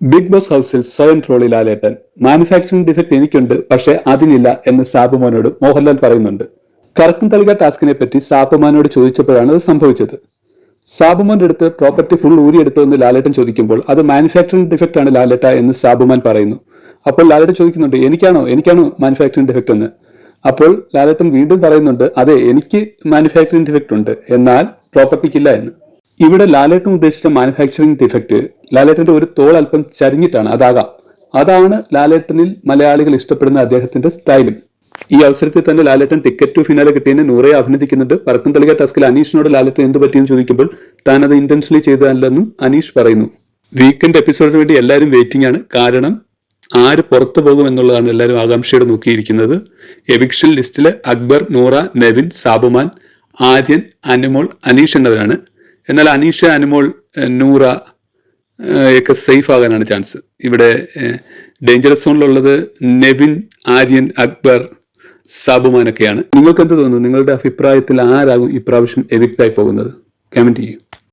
Big boss ഹൗസിൽ സ്വയം trolley ലാലേട്ടൻ. Manufacturing defect എനിക്കുണ്ട് പക്ഷേ അതിനില്ല എന്ന് സാബുമാനോട് മോഹൻലാൽ പറയുന്നുണ്ട്. കറക്കം തളിക ടാസ്കിനെ പറ്റി സാബുമാനോട് ചോദിച്ചപ്പോഴാണ് അത് സംഭവിച്ചത്. സാബുമാന്റെ അടുത്ത് പ്രോപ്പർട്ടി ഫുൾ ഊരിയെടുത്തു എന്ന് ലാലേട്ടൻ ചോദിക്കുമ്പോൾ അത് മാനുഫാക്ചറിംഗ് ഡിഫക്റ്റ് ആണ് ലാലേട്ട എന്ന് സാബുമാൻ പറയുന്നു. അപ്പോൾ ലാലേട്ടൻ ചോദിക്കുന്നുണ്ട് എനിക്കാണോ എനിക്കാണോ മാനുഫാക്ചറിംഗ് ഡിഫക്റ്റ് എന്ന്? അപ്പോൾ ലാലേട്ടൻ വീണ്ടും പറയുന്നുണ്ട് അതെ എനിക്ക് മാനുഫാക്ചറിംഗ് ഡിഫക്റ്റ് ഉണ്ട് എന്നാൽ പ്രോപ്പർട്ടിക്കില്ല എന്ന്. ഇവിടെ ലാലേട്ടൻ ഉദ്ദേശിച്ച മാനുഫാക്ചറിംഗ് ഡിഫക്റ്റ് ലാലേട്ടന്റെ ഒരു തോൾ അല്പം ചരിഞ്ഞിട്ടാണ് അതാകാം. അതാണ് ലാലേട്ടനിൽ മലയാളികൾ ഇഷ്ടപ്പെടുന്ന അദ്ദേഹത്തിന്റെ സ്റ്റൈലും. ഈ അവസരത്തിൽ തന്നെ ലാലേട്ടൻ ടിക്കറ്റ് ടു ഫിനാലെ കിട്ടിയതിനെ നൂറെ അഭിനന്ദിക്കുന്നുണ്ട്. പറക്കും തളിക ടാസ്കിൽ അനീഷിനോട് ലാലേട്ടൻ എന്ത് പറ്റിയെന്ന് ചോദിക്കുമ്പോൾ താൻ അത് ഇന്റൻഷനലി ചെയ്തതല്ലെന്നും അനീഷ് പറയുന്നു. വീക്കെൻഡ് എപ്പിസോഡിന് വേണ്ടി എല്ലാവരും വെയിറ്റിംഗ് ആണ്. കാരണം ആര് പുറത്തു പോകും എന്നുള്ളതാണ് എല്ലാവരും ആകാംക്ഷയോടെ നോക്കിയിരിക്കുന്നത്. എവിക്ഷൻ ലിസ്റ്റിലെ അക്ബർ നൂറ നെവിൻ സാബുമാൻ ആര്യൻ അനുമോൾ അനീഷ് എന്നിവരാണ്. എന്നാൽ അനീഷ അനുമോൾ നൂറ ഒക്കെ സേഫ് ആകാനാണ് ചാൻസ്. ഇവിടെ ഡേഞ്ചറസ് സോണിലുള്ളത് നെവിൻ ആര്യൻ അക്ബർ സാബുമാനൊക്കെയാണ്. നിങ്ങൾക്ക് എന്ത് തോന്നുന്നു? നിങ്ങളുടെ അഭിപ്രായത്തിൽ ആരാകും ഇപ്രാവശ്യം എവിക്റ്റായി പോകുന്നത്? കമന്റ് ചെയ്യും.